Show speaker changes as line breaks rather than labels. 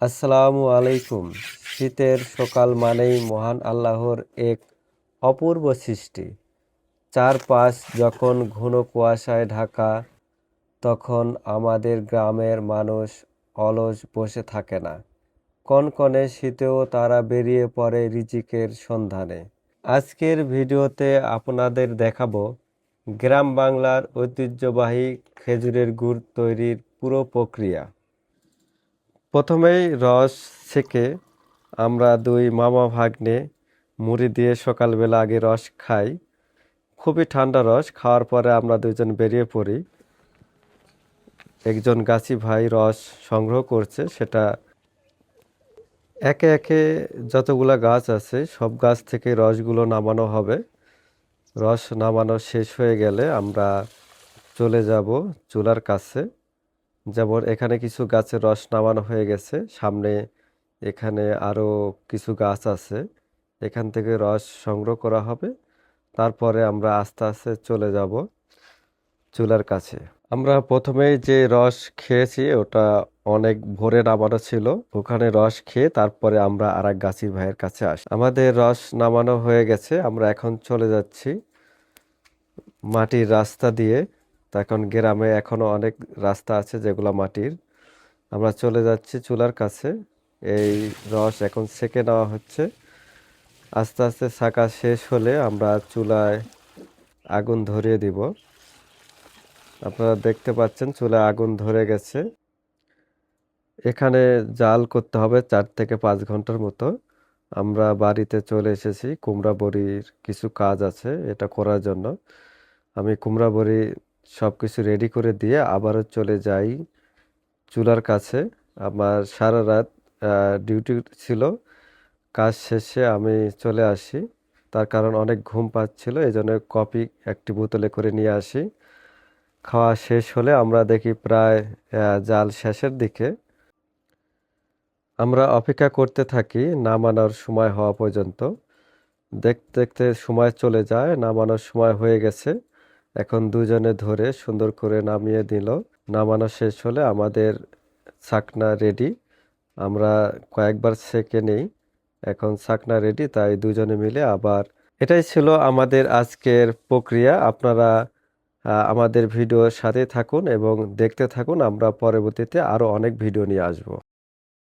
আসসালামু আলাইকুম। শীতের সকাল মানেই মহান আল্লাহর এক অপূর্ব সৃষ্টি। চারপাশ যখন ঘন কুয়াশায় ঢাকা, তখন আমাদের গ্রামের মানুষ অলস বসে থাকে না। কনকনে শীতেও তারা বেরিয়ে পড়ে রিজিকের সন্ধানে। আজকের ভিডিওতে আপনাদের দেখাবো গ্রাম বাংলার ঐতিহ্যবাহী খেজুরের গুড় তৈরির পুরো প্রক্রিয়া। প্রথমেই রস ছেঁকে আমরা দুই মামা ভাগ্নে মুড়ি দিয়ে সকালবেলা আগে রস খাই। খুবই ঠান্ডা রস, খাওয়ার পরে আমরা দুজন বেরিয়ে পড়ি। একজন গাছি ভাই রস সংগ্রহ করছে, সেটা একে একে যতগুলা গাছ আছে, সব গাছ থেকে রসগুলো নামানো হবে। রস নামানো শেষ হয়ে গেলে আমরা চলে যাব চুলার কাছে। যেমন এখানে কিছু গাছের রস নামানো হয়ে গেছে, সামনে এখানে আরও কিছু গাছ আছে। এখান থেকে রস সংগ্রহ করা হবে। তারপরে আমরা আস্তে আস্তে চলে যাব চুলার কাছে। আমরা প্রথমে যে রস খেয়েছি, ওটা অনেক ভোরে নামানো ছিল। ওখানে রস খেয়ে তারপরে আমরা আর এক গাছির ভাইয়ের কাছে আসি। আমাদের রস নামানো হয়ে গেছে, আমরা এখন চলে যাচ্ছি মাটির রাস্তা দিয়ে। তো এখন গ্রামে এখনও অনেক রাস্তা আছে যেগুলো মাটির। আমরা চলে যাচ্ছি চুলার কাছে। এই রস এখন সেকে নেওয়া হচ্ছে। আস্তে আস্তে ছাকা শেষ হলে আমরা চুলায় আগুন ধরিয়ে দিব। আপনারা দেখতে পাচ্ছেন চুলায় আগুন ধরে গেছে। এখানে জাল করতে হবে চার থেকে পাঁচ ঘণ্টার মতো। আমরা বাড়িতে চলে এসেছি। কুমড়া বড়ির কিছু কাজ আছে এটা করার জন্য। আমি কুমড়া বড়ি সব কিছু রেডি করে দিয়ে আবারও চলে যাই চুলার কাছে। আমার সারা রাত ডিউটি ছিল। কাজ শেষে আমি চলে আসি। তার কারণ অনেক ঘুম পাচ্ছিল এই জন্য কফি একটি বোতলে করে নিয়ে আসি। খাওয়া শেষ হলে আমরা দেখি প্রায় জাল শেষের দিকে। আমরা অপেক্ষা করতে থাকি নামানোর সময় হওয়া পর্যন্ত। দেখতে দেখতে সময় চলে যায়, নামানোর সময় হয়ে গেছে। এখন দুজনে ধরে সুন্দর করে নামিয়ে দিল। নামানো শেষ হলে আমাদের ছাকনা রেডি আমরা কয়েকবার সেকে নেই। এখন ছাকনা রেডি তাই দুজনে মিলে আবার এটাই ছিল আমাদের আজকের প্রক্রিয়া। আপনারা আমাদের ভিডিওর সাথে থাকুন এবং দেখতে থাকুন। আমরা পরবর্তীতে আরও অনেক ভিডিও নিয়ে আসব।